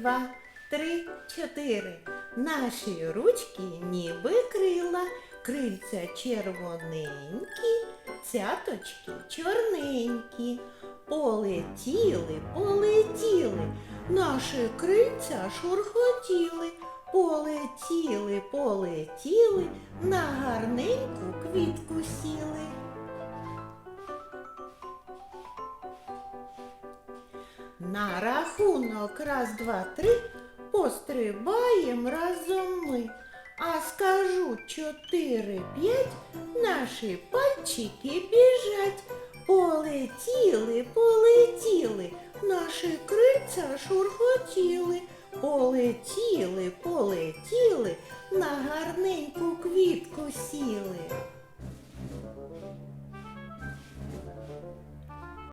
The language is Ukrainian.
два, три, чотири. Наші ручки ніби крила, крильця червоненькі, цяточки чорненькі. Полетіли, полетіли, наші крильця шурхотіли, полетіли, полетіли, на гарненьку квітку На рахунок раз, два, три пострибаєм разом ми. А скажу чотири, п'ять, наші пальчики біжать. Полетіли, полетіли, наші крильця шурхотіли. Полетіли, полетіли, на гарненьку квітку.